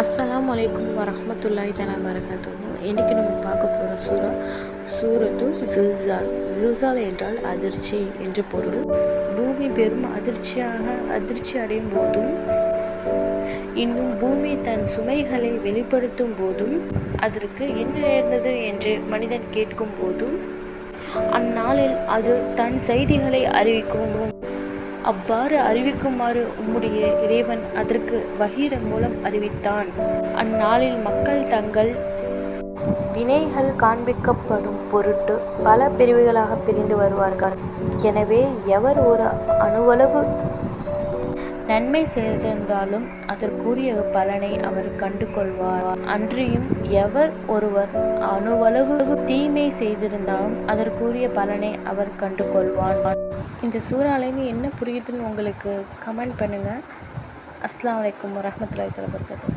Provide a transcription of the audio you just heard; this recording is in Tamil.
அஸ்ஸலாமு அலைக்கும் வரமத்துல்லாய் தஆலா வரகாத்துஹு இன்றைக்கி நம்ம பார்க்க போகிற சூரா சூரத்து ஜில்சால் ஜில்சால் என்றால் அதிர்ச்சி என்று பொருள். பூமி பெரும் அதிர்ச்சியாக அதிர்ச்சி அடையும் போதும் இன்னும் பூமி தன் சுமைகளை வெளிப்படுத்தும் போதும் அதற்கு என்ன நேர்ந்தது என்று மனிதன் கேட்கும் போதும் அந்நாளில் அது தன் செய்திகளை அறிவிக்கும் அவ்வாறு அறிவிக்குமாறு உம்முடைய இறைவன் அதற்கு வஹீர மூலம் அறிவித்தான். அந்நாளில் மக்கள் தங்கள் வினைகள் காண்பிக்கப்படும் பொருட்டு பல பிரிவுகளாக பிரிந்து வருவார்கள். எனவே எவர் ஒரு அணுவளவு நன்மை செய்திருந்தாலும் அதற்குரிய பலனை அவர் கண்டு கொள்வார் அன்றியும் எவர் ஒருவர் அணுவளவு தீமை செய்திருந்தாலும் அதற்குரிய பலனை அவர் கண்டு கொள்வார் இந்த சூறாலேருந்து என்ன புரியுதுன்னு உங்களுக்கு கமெண்ட் பண்ணுங்கள் அஸ்லாம் அலைக்கும் வரமத்துல வபரகாத்துஹு.